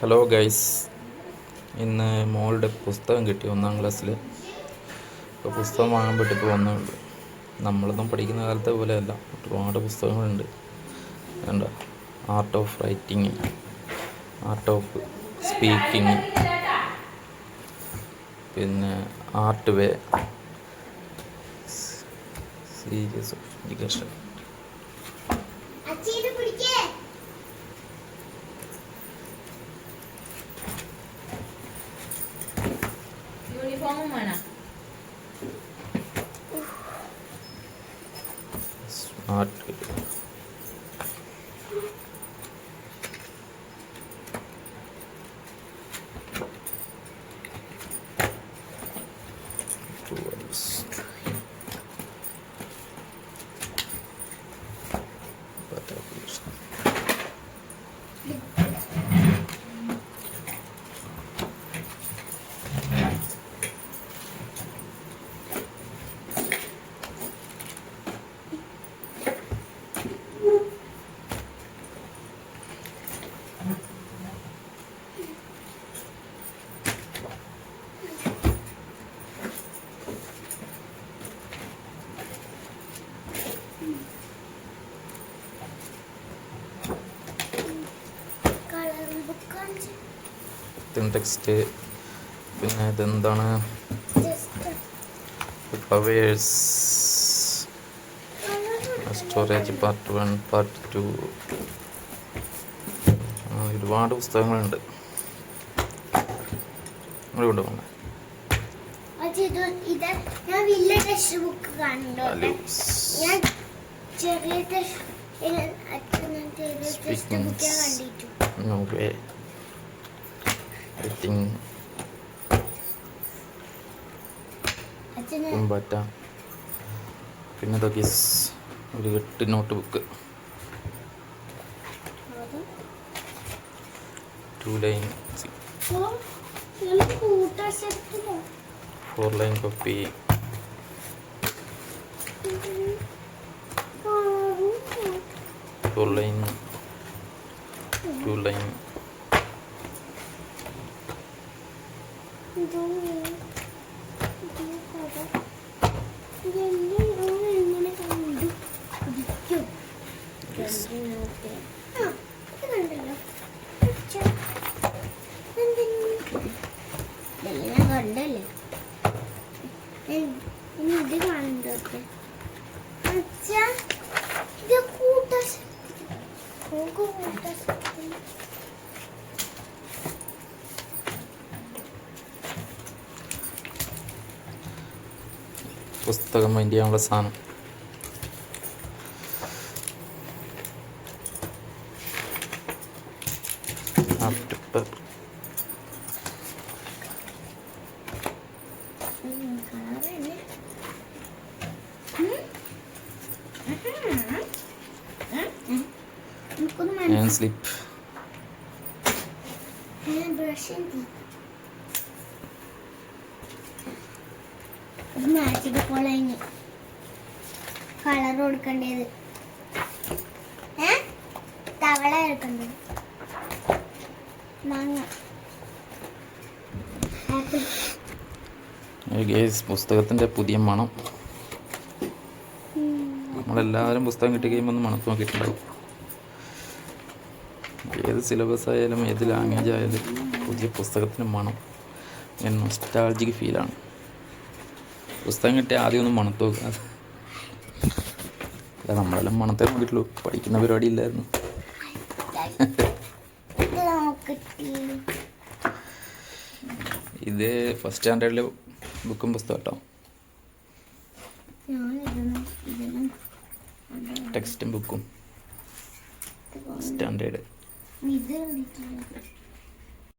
Hello guys ഇന്ന് മോളുടെ പുസ്തകം കിട്ടി ഒന്നാം ക്ലാസ്സിൽ ഇപ്പോൾ പുസ്തകം വാങ്ങാൻ പറ്റിയപ്പോൾ വന്നേ ഉള്ളൂ നമ്മളൊന്നും പഠിക്കുന്ന കാലത്തെ പോലെയല്ല ഒരുപാട് പുസ്തകങ്ങളുണ്ട്. വേണ്ട art of writing art of speaking പിന്നെ art way. Serious education യൂണിഫോമും വേണം സ്മാർട്ട് tools. Text പിന്നെ ഇതെന്താണ്? Powers storage part one part two ഒരുപാട് പുസ്തകങ്ങളുണ്ട്. ഇവിടെ ഇത് ഇത് ഞാൻ വില്ല ടെക്സ്റ്റ് ബുക്ക് കാണുന്നുണ്ടോ ഞാൻ അച്ഛൻ പിന്നെ ഇതൊക്കെ ഒരു എട്ട് notebook two line four line copy four line two line ഇത് കണ്ടല്ലോ. ഇത് കണ്ടോട്ടെ പുസ്തകം മൈൻഡ് ചെയ്യാനുള്ള സാധനം ആഫ്റ്റർ മനസ്സിലായി സ്ലിപ്പ് മാച്ചിട്ട് പോലെ കളർ കൊടുക്കേണ്ടത് ഏ തവള എടുക്കേണ്ടത് മാങ്ങ ആപ്പിൾ ഗേസ് പുസ്തകത്തിന്റെ പുതിയ മണം. നമ്മളെല്ലാവരും പുസ്തകം കിട്ടി കഴിയുമ്പോൾ ഒന്ന് മണത്ത് നോക്കിയിട്ടുണ്ടാവും. ഏത് സിലബസ് ആയാലും ഏത് ലാംഗ്വേജ് ആയാലും പുതിയ പുസ്തകത്തിന് മണം. ഞാൻ നൊസ്റ്റാൾജിക് ഫീലാണ് പുസ്തകം കിട്ടിയ ആദ്യം ഒന്നും മണത്ത് നോക്കുക നമ്മളെല്ലാം മണത്തെ നോക്കിയിട്ടുള്ളൂ. പഠിക്കുന്ന പരിപാടി ഇല്ലായിരുന്നു. ഇത് ഫസ്റ്റ് സ്റ്റാൻഡേർഡിലെ ബുക്കും പുസ്തകം കേട്ടോ ടെക്സ്റ്റും ബുക്കും. സ്റ്റാൻഡേർഡ് ഇത് കണ്ടിട്ടില്ല